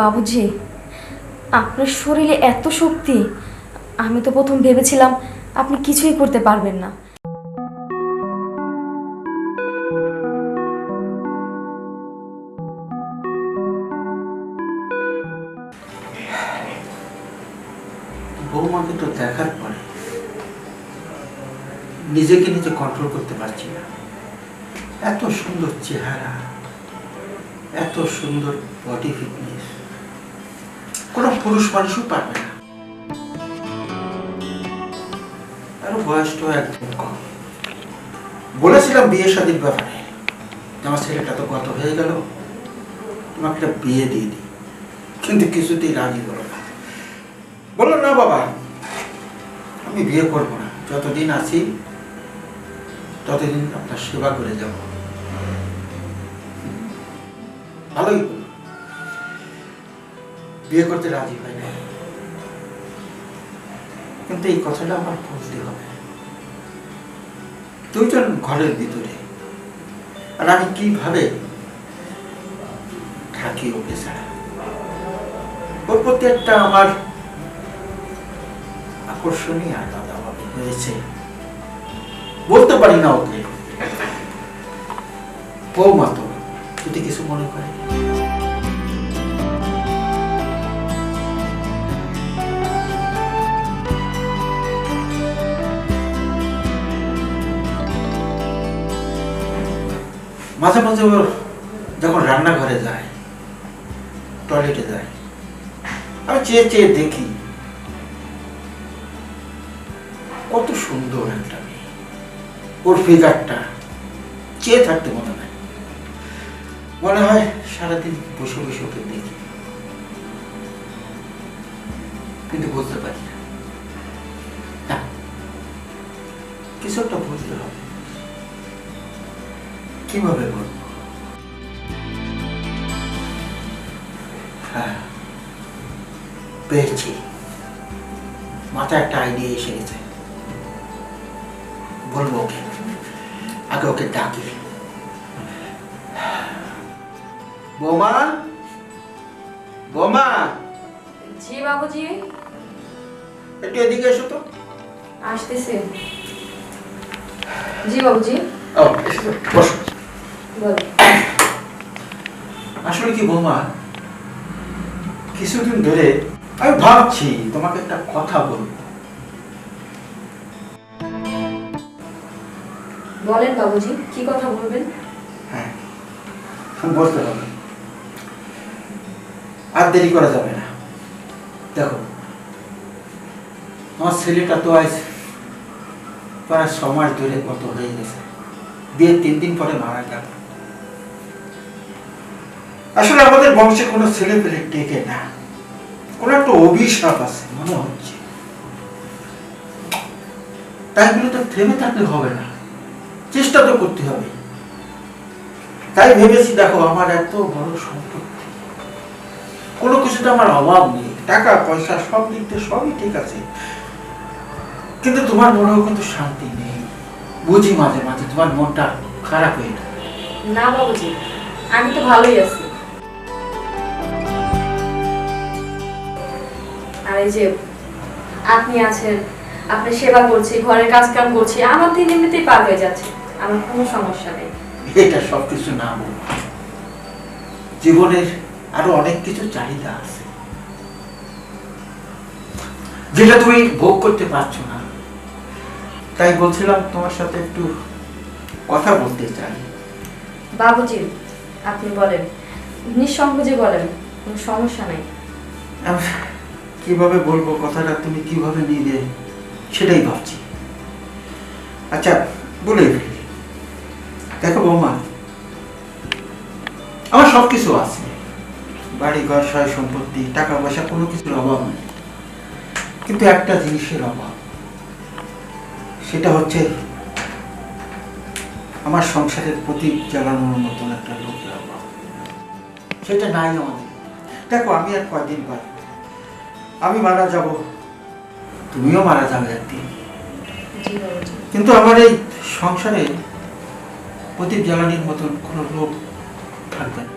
বাবুজি, আপনার শরীরে এত শক্তি, আমি তো প্রথম ভেবেছিলাম আপনি কিছুই করতে পারবেন না। বৌমাকে তো দেখার পরে নিজেকে নিজে কন্ট্রোল করতে পারছি না। এত সুন্দর চেহারা, এত সুন্দর বডি ফিটনেস কোনো পুরুষ মানুষও পারবে না। আরও বয়সটাও একদম কম। বলেছিলাম বিয়ে ব্যাপারে। আমার ছেলেটা তো গত হয়ে গেল। তোমাকে একটা বিয়ে দিয়ে দিই। কিন্তু কিছুতেই রাজি হলো না। বলল, না বাবা, আমি বিয়ে করব না। যতদিন আছি, ততদিন আপনার সেবা করে যাব। ভালোই। বিয়ে করতে রাজি হয় না কিন্তু এই কথাটা আমার বলতে হবে। দুজন ঘরের ভিতরে আর আমি কীভাবে থাকি ওকে ছাড়া? ওর প্রতি একটা আমার আকর্ষণীয় আলাদা হয়েছে বলতে পারি না ওকে। বৌমা তো, যদি কিছু মনে করে। মাঝে মাঝে ওর যখন রান্নাঘরে যায় টয়লেটে যায়, আমি চেয়ে চেয়ে দেখি কত সুন্দর একটা মেয়ে। ওর ফিগারটা চেয়ে থাকতে মনে হয়। মনে হয় সারাদিন বসে বসে ওকে পেয়েছি। মাথায় একটা আইডিয়া এসে গেছে। বলব ওকে। আগে ওকে ডাকি। বৌমা? বৌমা? জি বাবুজি। একটু এদিকে এসো তো। আসতেছে। জি বাবুজি। ও বসো। আসলে কি বোমা? কিছুদিন ধরে আমি ভাবছি তোমাকে একটা কথা বলব বলেন বাবুজি কি কথা বলবেন? হ্যাঁ বলতে হবে আর দেরি করা যাবে না। দেখো আমার ছেলেটা তো আজ প্রায় ছ মাস ধরে কত হয়ে গেছে। বিয়ের তিন দিন পরে মারা গেল। আসলে আমাদের বংশে কোনো ছেলে পেলে টেকে না। কোনো একটা অভিশাপ আছে, মনে হচ্ছে। তাই বলে তো থেমে থাকলে হবে না। চেষ্টা তো করতে হবে। তাই ভেবেছি, দেখো, আমার এত বড় সম্পত্তি। কোনো কিছুতে আমার অভাব নেই। টাকা, পয়সা, সব দিক দিয়ে সবই ঠিক আছে। কিন্তু তোমার মনেও কিন্তু শান্তি নেই। বুঝি মাঝে মাঝে তোমার মনটা খারাপ হয়ে না বাবুজি, আমি তো ভালোই আছি। এই যে আপনি আছেন আপনি সেবা করছি ঘরের কাজ কাম করছি আমার দিন এমনিতেই পার হয়ে যাচ্ছে আমার কোনো সমস্যা নেই। এটা সব কিছু না বল জীবনের আরও অনেক কিছু চাহিদা আছে। যেটা তুমি ভোগ করতে পারছ না। তাই বলছিলাম তোমার সাথে একটু কথা বলতে চাই। বাবুজি আপনি বলেন নিঃসংকোচে বলেন কোনো সমস্যা নেই। কীভাবে বলব কথাটা তুমি কীভাবে নিবে সেটাই ভাবছি। আচ্ছা বলে দেখো বৌমা, আমার সব কিছু আছে। বাড়ি ঘর সয় সম্পত্তি টাকা পয়সা কোনো কিছুর অভাব নেই। কিন্তু একটা জিনিসের অভাব, সেটা হচ্ছে আমার সংসারের প্রদীপ জ্বালানোর মতন একটা লোকের অভাব। সেটা নাই আমাদের। দেখো, আমি আর কয়দিন বাদ আমি মারা যাব। তুমিও মারা যাবে একদিন। কিন্তু আমার এই সংসারে প্রদীপ জ্বালানির মতন কোনো লোক থাকবে না।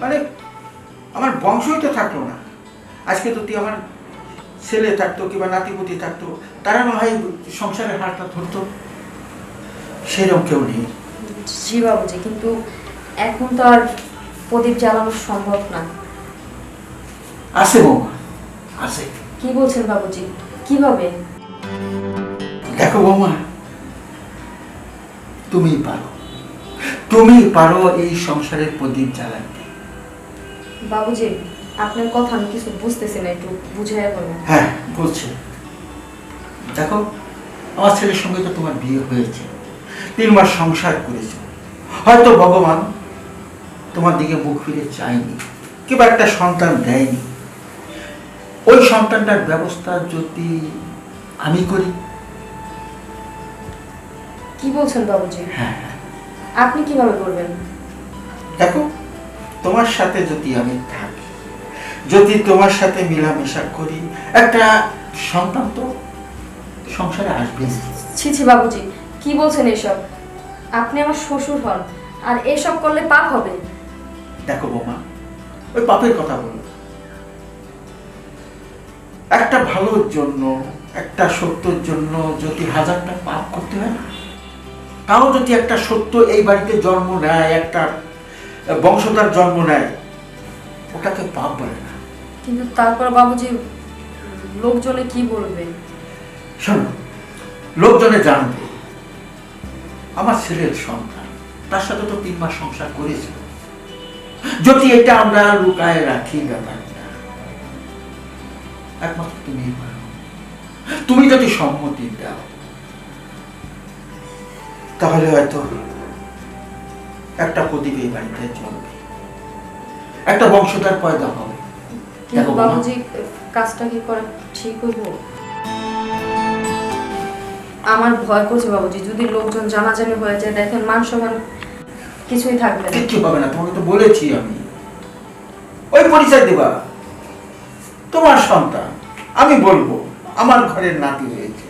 মানে আমার বংশই তো থাকল না। আজকে যদি আমার ছেলে থাকতো কিংবা নাতিপুতি থাকতো তারা না হয় সংসারের হারটা ধরতো? সেরকম কেউ নেই। জি বাবুজি কিন্তু এখন তো আর প্রদীপ জ্বালানো সম্ভব না। আছে বৌমা আছে। কি বলছেন বাবুজি? কীভাবে? দেখো বৌমা তুমি পারো। তুমি পারো এই সংসারের প্রদীপ জ্বালাতে। বাবুজি আপনার কথা আমি কিছু বুঝতেছি না একটু বুঝাইয়া বলেন। হ্যাঁ বলছে। দেখো আমার ছেলের সঙ্গে তো তোমার বিয়ে হয়েছে। তিন মাস সংসার করেছ। হয়তো ভগবান তোমার দিকে মুখ ফিরে চায়নি কিংবা একটা সন্তান দেয়নি। ওই সন্তানটার ব্যবস্থা যদি আমি করি? কি বলছেন বাবুজি? হ্যাঁ। আপনি কীভাবে করবেন? দেখো তোমার সাথে যদি আমি থাকি যদি তোমার সাথে মেলামেশা করি একটা সন্তান তো সংসারে আসবে। ছি ছি বাবুজি কি বলছেন এসব? আপনি আমার শ্বশুর হন আর এসব করলে পাপ হবে? দেখো বোমা ওই পাপের কথা বলো। একটা ভালোর জন্য একটা সত্যর জন্য যদি হাজারটা পাপ করতে হয় না? তাও যদি একটা সত্য এই বাড়িতে জন্ম নেয় একটা বংশধার জন্ম নেয় ওটাকে পাপ বলে না। কিন্তু তারপর বাবুজি লোকজনে কি বলবে? শোনো লোকজনে জানবে আমার ছেলের সন্তান তার সাথে তো তিন মাস সংসার করেছে। যদি এটা আমরা লুকায় রাখি ব্যাপারটা। একমাত্র তুমি পারো। তুমি যদি সম্মতি দাও তাহলে হয়তো একটা প্রদীপ এই বাড়িতে চলবে একটা বংশধর পয়দা হবে। বাবুজি কাজটা কি করা ঠিক হইব? আমার ভয় করছে বাবুজি যদি লোকজন জানাজানি হয়ে যায় দেখেন মান সম্মান কিছুই থাকবে না। কিচ্ছু হবে না তোমাকে তো বলেছি আমি। ওই পরিচয় দেবা। তোমার সন্তান আমি বলব আমার ঘরের নাতি হয়েছে।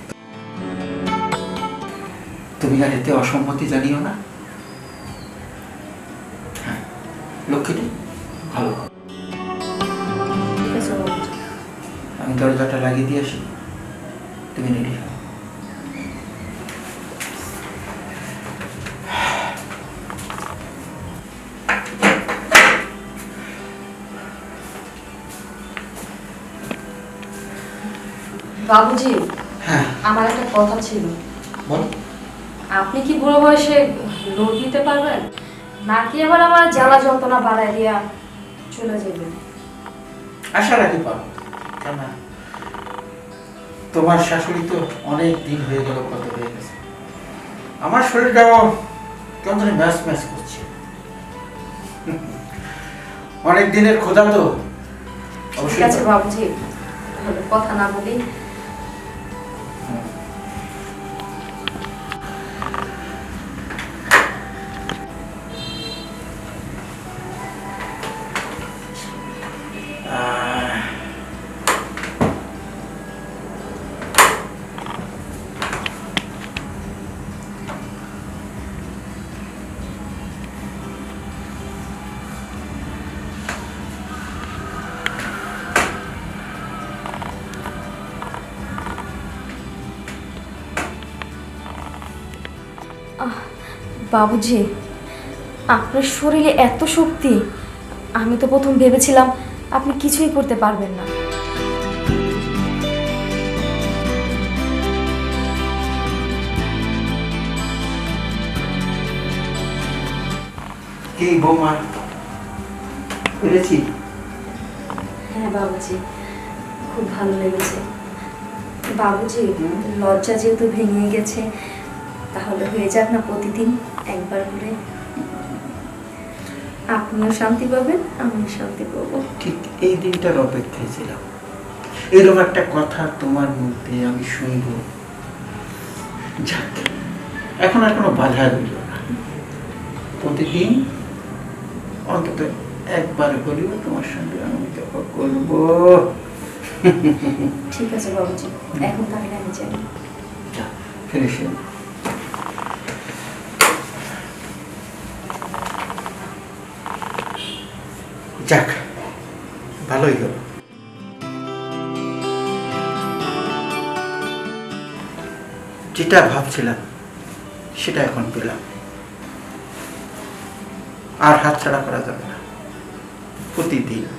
তুমি আর এতে অসম্মতি জানিও না। হ্যাঁ লক্ষ্মীটি ভালো। আমি দরজাটা লাগিয়ে দিয়ে আসি। তুমি রেডি বাবুজি হ্যাঁ। আমার একটা কথা ছিল। বলো। আপনি কি বুড়ো বয়সে লোড নিতে পারবেন? নাকি আবার আমার জ্বালা যন্ত্রণা বাড়ায় দিয়া চলে যাবেন? আশা রাখি পারো কেন তোমার শাশুড়ি তো অনেক দিন হয়ে গেল কত হয়ে গেছে। আমার শরীরটাও কেমন জানি ম্যাচ ম্যাচ করছে। অনেক দিনের খোদা তো ঠিক আছে বাবুজি কথা না বলি বাবুজি আপনার শরীরে এত শক্তি আমি তো প্রথম ভেবেছিলাম আপনি কিছুই করতে পারবেন না। কি বৌমা? পেরেছি? হ্যাঁ বাবুজি খুব ভালো লেগেছে। বাবুজি লজ্জা যেহেতু ভেঙে গেছে তাহলে হয়ে যাক না প্রতিদিন। একবার করে। আপনিও শান্তি পাবেন আমিও শান্তি পাবো। ঠিক এই দিনটার অপেক্ষায় ছিলাম। এরকম একটা কথা তোমার মধ্যে আমি শুনব। যাক এখন আর কোনো বাধা রইল না। প্রতিদিন অন্তত একবার হলেও তোমার সঙ্গে আমি দেখা করব। ঠিক আছে বাবুজি এখন তাহলে আমি যাই। ফিরে যাক ভালোই হলো। যেটা ভাবছিলাম সেটা এখন পেলাম। আর হাতছাড়া করা যাবে না। প্রতিদিন।